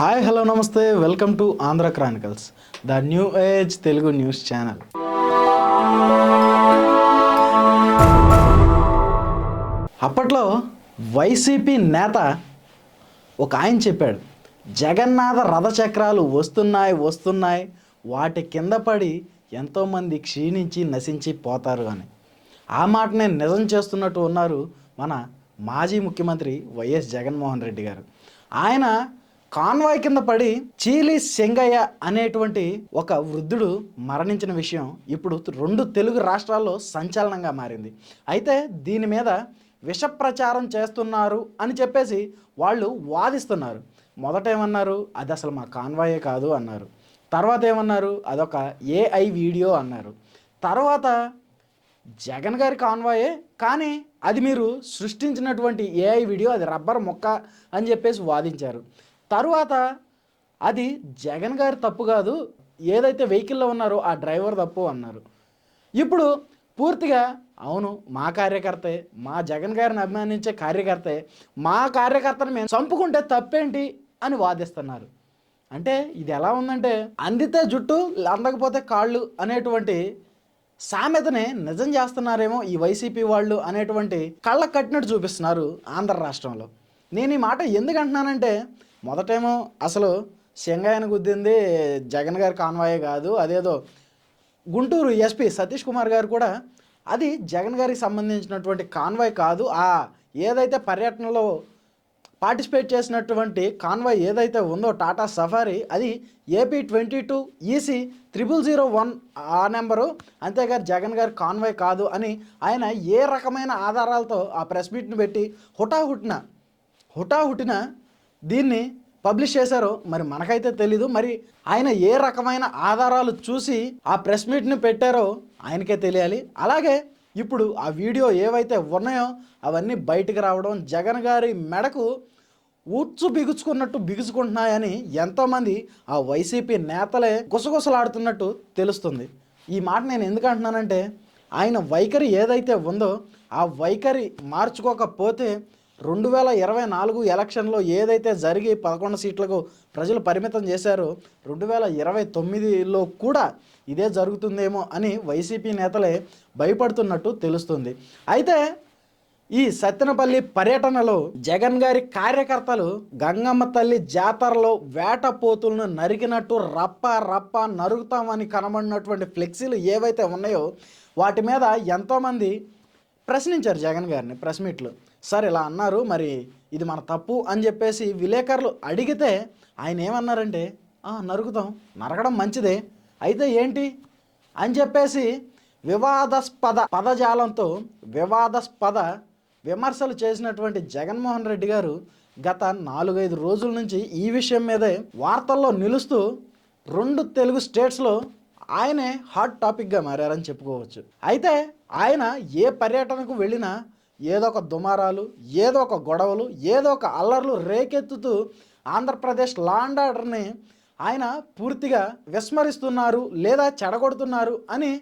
Hi hello నమస్తే. Welcome to Andhra Chronicles the new age Telugu news channel. అప్పట్లో YCP నేత ఒక ఆయన చెప్పాడు జగన్నాథ రథచక్రాలు వస్తున్నాయి వస్తున్నాయి. వాటి కింద పడి ఎంతోమంది క్షీణించి నశించి పోతారు అని. ఆ మాటనే నిజం చేస్తున్నట్టు ఉన్నారు మన మాజీ ముఖ్యమంత్రి వైఎస్ జగన్మోహన్ రెడ్డి గారు. ఆయన కాన్వాయ్ కింద పడి చీలి సెంగయ్య అనేటువంటి ఒక వృద్ధుడు మరణించిన విషయం ఇప్పుడు రెండు తెలుగు రాష్ట్రాల్లో సంచలనంగా మారింది. అయితే దీని మీద విష ప్రచారం చేస్తున్నారు అని చెప్పేసి వాళ్ళు వాదిస్తున్నారు. మొదట ఏమన్నారు అది అసలు మా కాన్వాయే కాదు అన్నారు. తర్వాత ఏమన్నారు? అదొక ఏఐ వీడియో అన్నారు. తర్వాత జగన్ గారి కాన్వాయే కానీ అది మీరు సృష్టించినటువంటి ఏఐ వీడియో అది రబ్బర్ మొక్క అని చెప్పేసి వాదించారు. తరువాత అది జగన్ గారి తప్పు కాదు ఏదైతే వెహికల్లో ఉన్నారో ఆ డ్రైవర్ తప్పు అన్నారు. ఇప్పుడు పూర్తిగా అవును మా కార్యకర్తే మా జగన్ గారిని అభిమానించే కార్యకర్తే మా కార్యకర్తను మేము చంపుకుంటే తప్పేంటి అని వాదిస్తున్నారు. అంటే ఇది ఎలా ఉందంటే అందితే జుట్టు అందకపోతే కాళ్ళు అనేటువంటి సామెతని నిజం చేస్తున్నారేమో ఈ వైసీపీ వాళ్ళు అనేటువంటి కళ్ళ కట్టినట్టు చూపిస్తున్నారు ఆంధ్ర రాష్ట్రంలో. నేను ఈ మాట ఎందుకు అంటున్నానంటే మొదటేమో అసలు శంగాయన గుద్దింది జగన్ గారి కాన్వాయే కాదు అదేదో గుంటూరు ఎస్పీ సతీష్ కుమార్ గారు కూడా అది జగన్ గారికి సంబంధించినటువంటి కాన్వాయ్ కాదు ఆ ఏదైతే పర్యటనలో పార్టిసిపేట్ చేసినటువంటి కాన్వాయ్ ఏదైతే ఉందో టాటా సఫారీ అది AP twenty two EC triple zero one ఆ నెంబరు అంతేగాని జగన్ గారి కాన్వాయ్ కాదు అని ఆయన ఏ రకమైన ఆధారాలతో ఆ ప్రెస్ మీట్ని పెట్టి హుటాహుటిన హుటాహుటిన దీన్ని పబ్లిష్ చేశారో మరి మనకైతే తెలీదు. మరి ఆయన ఏ రకమైన ఆధారాలు చూసి ఆ ప్రెస్ మీట్ని పెట్టారో ఆయనకే తెలియాలి. అలాగే ఇప్పుడు ఆ వీడియో ఏవైతే ఉన్నాయో అవన్నీ బయటికి రావడం జగన్ గారి మెడకు ఉచ్చు బిగుచుకున్నట్టు బిగుచుకుంటున్నాయని ఎంతోమంది ఆ వైసీపీ నేతలే గుసగుసలాడుతున్నట్టు తెలుస్తుంది. ఈ మాట నేను ఎందుకు అంటున్నానంటే ఆయన వైఖరి ఏదైతే ఉందో ఆ వైఖరి మార్చుకోకపోతే రెండు వేల ఇరవై నాలుగు ఎలక్షన్లో ఏదైతే జరిగి పదకొండు సీట్లకు ప్రజలు పరిమితం చేశారో రెండు వేల ఇరవై తొమ్మిదిలో కూడా ఇదే జరుగుతుందేమో అని వైసీపీ నేతలే భయపడుతున్నట్టు తెలుస్తుంది. అయితే ఈ సత్తెనపల్లి పర్యటనలో జగన్ గారి కార్యకర్తలు గంగమ్మ తల్లి జాతరలో వేట పోతులను నరికినట్టు రప్ప రప్ప నరుగుతామని కనబడినటువంటి ఫ్లెక్సీలు ఏవైతే ఉన్నాయో వాటి మీద ఎంతోమంది ప్రశ్నించారు జగన్ గారిని ప్రెస్ మీట్లో. సార్ ఇలా అన్నారు మరి ఇది మన తప్పు అని చెప్పేసి విలేకరులు అడిగితే ఆయన ఏమన్నారంటే "ఆ, నరుకుతాం నరకడం మంచిదే అయితే ఏంటి? అని చెప్పేసి వివాదాస్పద పదజాలంతో వివాదాస్పద విమర్శలు చేసినటువంటి జగన్మోహన్ రెడ్డి గారు గత నాలుగైదు రోజుల నుంచి ఈ విషయం మీదే వార్తల్లో నిలుస్తూ రెండు తెలుగు స్టేట్స్లో ఆయనే హాట్ టాపిక్గా మారారని చెప్పుకోవచ్చు. అయితే ఆయన ఏ పర్యటనకు వెళ్ళినా ఏదో ఒక దుమారాలు ఏదో ఒక గొడవలు ఏదో ఒక అల్లర్లు రేకెత్తుతూ ఆంధ్రప్రదేశ్ లాండ్ ఆర్డర్ని ఆయన పూర్తిగా విస్మరిస్తున్నారు లేదా చెడగొడుతున్నారు అని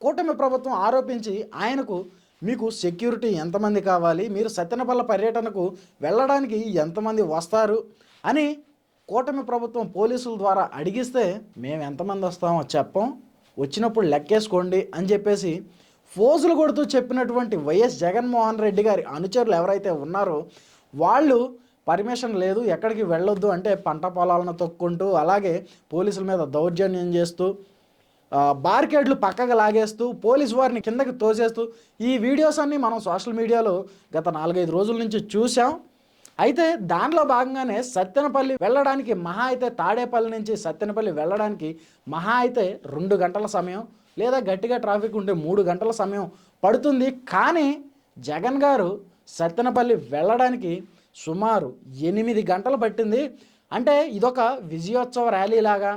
కూటమి ప్రభుత్వం ఆరోపించి ఆయనకు మీకు సెక్యూరిటీ ఎంతమంది కావాలి మీరు సత్యనపల్ల పర్యటనకు వెళ్ళడానికి ఎంతమంది వస్తారు అని కూటమి ప్రభుత్వం పోలీసుల ద్వారా అడిగిస్తే మేము ఎంతమంది వస్తామో చెప్పం వచ్చినప్పుడు లెక్కేసుకోండి అని చెప్పేసి ఫోజులు కొడుతూ చెప్పినటువంటి వైఎస్ జగన్మోహన్ రెడ్డి గారి అనుచరులు ఎవరైతే ఉన్నారో వాళ్ళు పర్మిషన్ లేదు ఎక్కడికి వెళ్ళొద్దు అంటే పంట పొలాలను తొక్కుంటూ అలాగే పోలీసుల మీద దౌర్జన్యం చేస్తూ బార్కెట్లు బార్కేడ్లు పక్కకు లాగేస్తూ పోలీస్ వారిని కిందకి తోసేస్తూ ఈ వీడియోస్ అన్నీ మనం సోషల్ మీడియాలో గత నాలుగైదు రోజుల నుంచి చూసాం అయితే దానిలో భాగంగానే సత్తెనపల్లి వెళ్ళడానికి మహా అయితే తాడేపల్లి నుంచి సత్తెనపల్లి వెళ్ళడానికి మహా అయితే రెండు గంటల సమయం లేదా గట్టిగా ట్రాఫిక్ ఉంటే మూడు గంటల సమయం పడుతుంది. కానీ జగన్ గారు సత్తెనపల్లి వెళ్ళడానికి సుమారు ఎనిమిది గంటలు పట్టింది. అంటే ఇదొక విజయోత్సవ ర్యాలీ లాగా.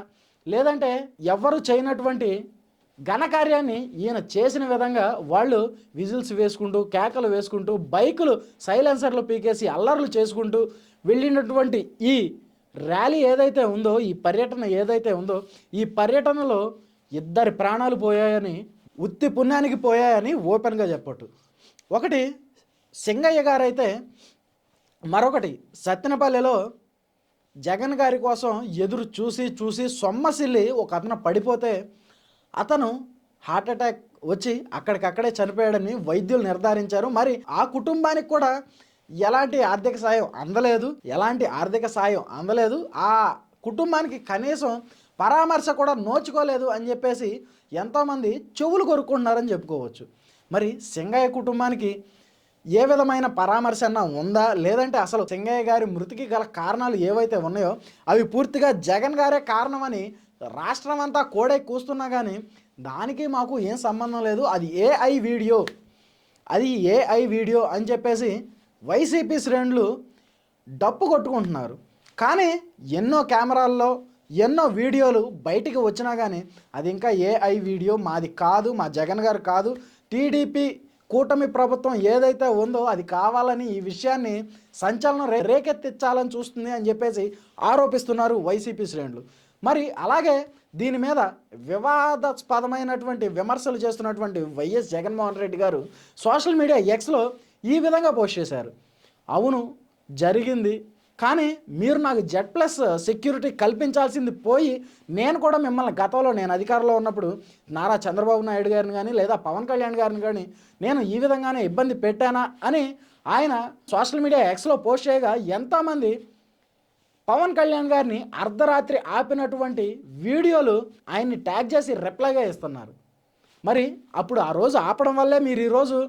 లేదంటే ఎవ్వరు చేయనటువంటి ఘనకార్యాన్ని ఈయన చేసిన విధంగా వాళ్ళు విజిల్స్ వేసుకుంటూ కేకలు వేసుకుంటూ బైకులు సైలెన్సర్లు పీకేసి అల్లర్లు చేసుకుంటూ వెళ్ళినటువంటి ఈ ర్యాలీ ఏదైతే ఉందో ఈ పర్యటన ఏదైతే ఉందో ఈ పర్యటనలో ఇద్దరి ప్రాణాలు పోయాయని ఉత్తి పుణ్యానికి పోయాయని ఓపెన్గా చెప్పట్టు ఒకటి సింగయ్య గారైతే మరొకటి సత్తెనపల్లెలో జగన్ గారి కోసం ఎదురు చూసి చూసి సొమ్మసిల్లి ఒక అతను పడిపోతే అతను హార్ట్ అటాక్ వచ్చి అక్కడికక్కడే చనిపోయాడని వైద్యులు నిర్ధారించారు. మరి ఆ కుటుంబానికి కూడా ఎలాంటి ఆర్థిక సాయం అందలేదు ఎలాంటి ఆర్థిక సాయం అందలేదు. ఆ కుటుంబానికి కనీసం పరామర్శ కూడా నోచుకోలేదు అని చెప్పేసి ఎంతోమంది చెవులు కొరుక్కుంటున్నారని చెప్పుకోవచ్చు. మరి సింగయ్య కుటుంబానికి ఏ విధమైన పరామర్శ అన్న ఉందా? లేదంటే అసలు సింగయ్య గారి మృతికి గల కారణాలు ఏవైతే ఉన్నాయో అవి పూర్తిగా జగన్ గారే కారణమని రాష్ట్రం అంతా కోడై కూస్తున్నా కానీ దానికి మాకు ఏం సంబంధం లేదు. అది ఏఐ వీడియో. అది ఏఐ వీడియో అని చెప్పేసి వైసీపీ శ్రేణులు డప్పు కొట్టుకుంటున్నారు. కానీ ఎన్నో కెమెరాల్లో ఎన్నో వీడియోలు బయటికి వచ్చినా కానీ అది ఇంకా ఏఐ వీడియో మాది కాదు మా జగన్ గారు కాదు. టీడీపీ కూటమి ప్రభుత్వం ఏదైతే ఉందో అది కావాలని ఈ విషయాన్ని సంచలనం రే రేకెత్తించాలని చూస్తుంది అని చెప్పేసి ఆరోపిస్తున్నారు వైసీపీ శ్రేణులు. మరి అలాగే దీని మీద వివాదాస్పదమైనటువంటి విమర్శలు చేస్తున్నటువంటి వైఎస్ జగన్మోహన్ రెడ్డి గారు సోషల్ మీడియా ఎక్స్లో ఈ విధంగా పోస్ట్ చేశారు. అవును జరిగింది కానీ మీరు నాకు జెడ్ ప్లస్ సెక్యూరిటీ కల్పించాల్సింది పోయి నేను కూడా మిమ్మల్ని గతంలో నేను అధికారంలో ఉన్నప్పుడు నారా చంద్రబాబు నాయుడు గారిని కానీ లేదా పవన్ కళ్యాణ్ గారిని కానీ నేను ఈ విధంగానే ఇబ్బంది పెట్టానా అని ఆయన సోషల్ మీడియా ఎక్స్లో పోస్ట్ చేయగా ఎంతోమంది పవన్ కళ్యాణ్ గారిని అర్ధరాత్రి ఆపినటువంటి వీడియోలు ఆయన్ని ట్యాగ్ చేసి రిప్లైగా ఇస్తున్నారు. మరి అప్పుడు ఆ రోజు ఆపడం వల్లే మీరు ఈరోజు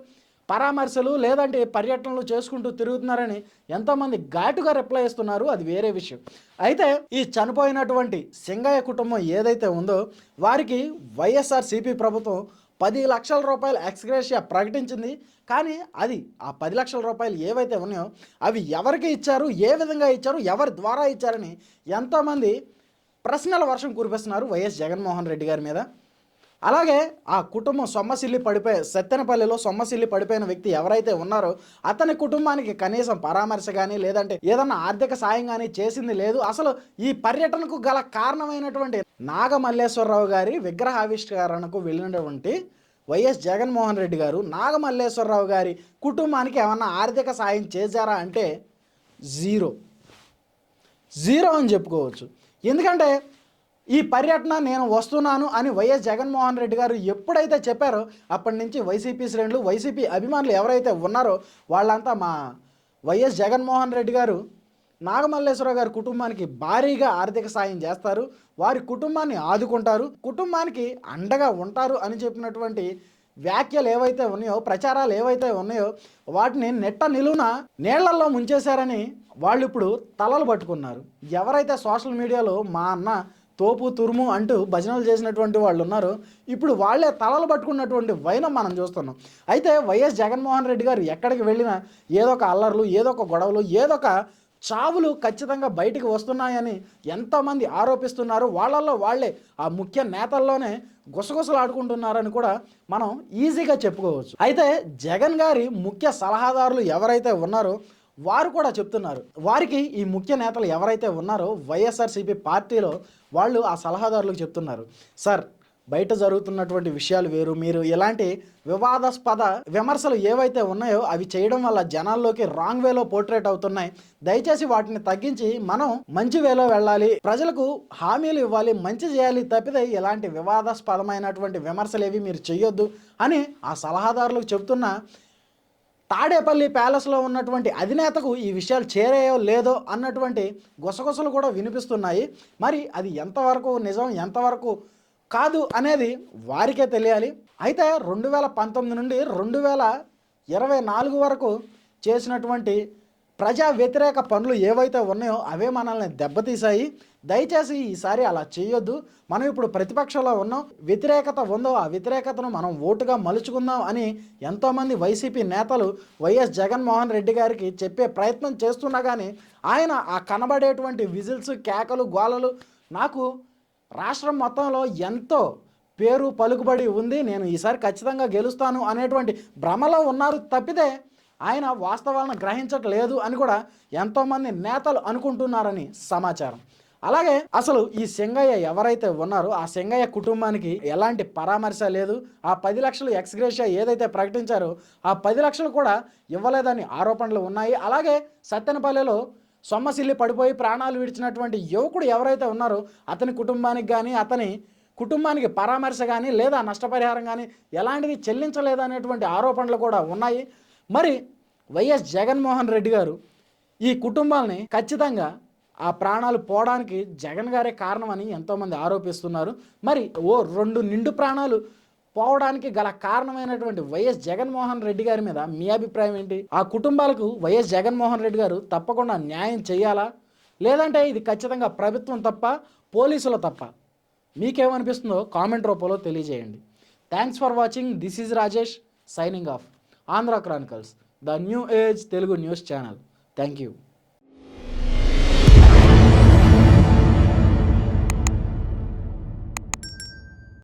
పరామర్శలు లేదంటే పర్యటనలు చేసుకుంటూ తిరుగుతున్నారని ఎంతోమంది ఘాటుగా రిప్లై ఇస్తున్నారు అది వేరే విషయం. అయితే ఈ చనిపోయినటువంటి సింగయ్య కుటుంబం ఏదైతే ఉందో వారికి వైఎస్ఆర్సీపీ ప్రభుత్వం పది లక్షల రూపాయలు ఎక్స్గ్రేషియా ప్రకటించింది. కానీ అది ఆ పది లక్షల రూపాయలు ఏవైతే ఉన్నాయో అవి ఎవరికి ఇచ్చారు ఏ విధంగా ఇచ్చారు ఎవరి ద్వారా ఇచ్చారని ఎంతోమంది ప్రశ్నల వర్షం కురిపిస్తున్నారు వైఎస్ జగన్మోహన్ రెడ్డి గారి మీద. అలాగే ఆ కుటుంబం సొమ్మసిల్లి పడిపోయి సత్తెనపల్లిలో సొమ్మసిల్లి పడిపోయిన వ్యక్తి ఎవరైతే ఉన్నారో అతని కుటుంబానికి కనీసం పరామర్శ కానీ లేదంటే ఏదన్నా ఆర్థిక సాయం కానీ చేసింది లేదు. అసలు ఈ పర్యటనకు గల కారణమైనటువంటి నాగమల్లేశ్వరరావు గారి విగ్రహావిష్కరణకు వెళ్ళినటువంటి వైఎస్ జగన్మోహన్ రెడ్డి గారు నాగమల్లేశ్వరరావు గారి కుటుంబానికి ఏమన్నా ఆర్థిక సాయం చేశారా అంటే జీరో. జీరో అని చెప్పుకోవచ్చు. ఎందుకంటే ఈ పర్యటన నేను వస్తున్నాను అని వైఎస్ జగన్మోహన్ రెడ్డి గారు ఎప్పుడైతే చెప్పారో అప్పటి నుంచి వైసీపీ శ్రేణులు వైసీపీ అభిమానులు ఎవరైతే ఉన్నారో వాళ్ళంతా మా వైఎస్ జగన్మోహన్ రెడ్డి గారు నాగమల్లేశ్వరరావు గారి కుటుంబానికి భారీగా ఆర్థిక సాయం చేస్తారు. వారి కుటుంబాన్ని ఆదుకుంటారు. కుటుంబానికి అండగా ఉంటారు అని చెప్పినటువంటి వ్యాఖ్యలు ఏవైతే ఉన్నాయో ప్రచారాలు ఏవైతే ఉన్నాయో వాటిని నెట్ట నిలువున నీళ్ళల్లో ముంచేశారని వాళ్ళు ఇప్పుడు తలలు పట్టుకున్నారు. ఎవరైతే సోషల్ మీడియాలో మా అన్న తోపు తురుము అంటూ భజనలు చేసినటువంటి వాళ్ళు ఉన్నారు. ఇప్పుడు వాళ్ళే తలలు పట్టుకున్నటువంటి వైనం మనం చూస్తున్నాం. అయితే వైఎస్ జగన్మోహన్ రెడ్డి గారు ఎక్కడికి వెళ్ళినా ఏదో ఒక అల్లర్లు ఏదో ఒక గొడవలు ఏదో ఒక చావులు ఖచ్చితంగా బయటికి వస్తున్నాయని ఎంతమంది ఆరోపిస్తున్నారు వాళ్ళల్లో వాళ్ళే ఆ ముఖ్య నేతల్లోనే గుసగుసలాడుకుంటున్నారని కూడా మనం ఈజీగా చెప్పుకోవచ్చు. అయితే జగన్ గారి ముఖ్య సలహాదారులు ఎవరైతే ఉన్నారో వారు కూడా చెప్తున్నారు. వారికి ఈ ముఖ్య నేతలు ఎవరైతే ఉన్నారో వైఎస్ఆర్సీపీ పార్టీలో వాళ్ళు ఆ సలహాదారులకు చెప్తున్నారు. సార్ బయట జరుగుతున్నటువంటి విషయాలు వేరు. మీరు ఇలాంటి వివాదాస్పద విమర్శలు ఏవైతే ఉన్నాయో అవి చేయడం వల్ల జనాల్లోకి రాంగ్ వేలో పోర్ట్రేట్ అవుతున్నాయి. దయచేసి వాటిని తగ్గించి మనం మంచి వేలో వెళ్ళాలి. ప్రజలకు హామీలు ఇవ్వాలి. మంచి చేయాలి తప్పితే ఇలాంటి వివాదాస్పదమైనటువంటి విమర్శలు ఏవి మీరు చేయొద్దు అని ఆ సలహాదారులకు చెప్తున్న తాడేపల్లి ప్యాలెస్లో ఉన్నటువంటి అధినేతకు ఈ విషయాలు చేరాయో లేదో అన్నటువంటి గుసగుసలు కూడా వినిపిస్తున్నాయి. మరి అది ఎంతవరకు నిజం ఎంతవరకు కాదు అనేది వారికే తెలియాలి. అయితే రెండు వేల పంతొమ్మిది నుండి రెండు వేల ఇరవై నాలుగు వరకు చేసినటువంటి ప్రజా వ్యతిరేక పనులు ఏవైతే ఉన్నాయో అవే మనల్ని దెబ్బతీశాయి. దయచేసి ఈసారి అలా చేయొద్దు మనం ఇప్పుడు ప్రతిపక్షంలో ఉన్నాం. వ్యతిరేకత ఉందో ఆ వ్యతిరేకతను మనం ఓటుగా మలుచుకుందాం అని ఎంతోమంది వైసీపీ నేతలు వైఎస్ జగన్మోహన్ రెడ్డి గారికి చెప్పే ప్రయత్నం చేస్తున్నా కానీ ఆయన ఆ కనబడేటువంటి విజిల్స్ కేకలు గోలలు నాకు రాష్ట్రం మొత్తంలో ఎంతో పేరు పలుకుబడి ఉంది. నేను ఈసారి ఖచ్చితంగా గెలుస్తాను అనేటువంటి భ్రమలో ఉన్నారు తప్పితే ఆయన వాస్తవాలను గ్రహించట్లేదు అని కూడా ఎంతోమంది నేతలు అనుకుంటున్నారని సమాచారం. అలాగే అసలు ఈ సింగయ్య ఎవరైతే ఉన్నారో ఆ సింగయ్య కుటుంబానికి ఎలాంటి పరామర్శ లేదు. ఆ పది లక్షలు ఎక్స్గ్రేషియా ఏదైతే ప్రకటించారో ఆ పది లక్షలు కూడా ఇవ్వలేదని ఆరోపణలు ఉన్నాయి. అలాగే సత్యనపల్లెలో సొమ్మసిల్లి పడిపోయి ప్రాణాలు విడిచినటువంటి యువకుడు ఎవరైతే ఉన్నారో అతని కుటుంబానికి కానీ అతని కుటుంబానికి పరామర్శ కానీ లేదా నష్టపరిహారం కానీ ఎలాంటిది చెల్లించలేదనేటువంటి ఆరోపణలు కూడా ఉన్నాయి. మరి వైఎస్ జగన్మోహన్ రెడ్డి గారు ఈ కుటుంబాలని ఖచ్చితంగా ఆ ప్రాణాలు పోవడానికి జగన్ గారే కారణమని ఎంతోమంది ఆరోపిస్తున్నారు. మరి ఓ రెండు నిండు ప్రాణాలు పోవడానికి గల కారణమైనటువంటి వైఎస్ జగన్మోహన్ రెడ్డి గారి మీద మీ అభిప్రాయం ఏంటి? ఆ కుటుంబాలకు వైఎస్ జగన్మోహన్ రెడ్డి గారు తప్పకుండా న్యాయం చేయాలా లేదంటే ఇది ఖచ్చితంగా ప్రభుత్వం తప్ప పోలీసుల తప్ప? మీకేమనిపిస్తుందో కామెంట్ రూపంలో తెలియజేయండి. Thanks for watching this is Rajesh signing off Andhra Chronicles the new age Telugu news channel. Thank you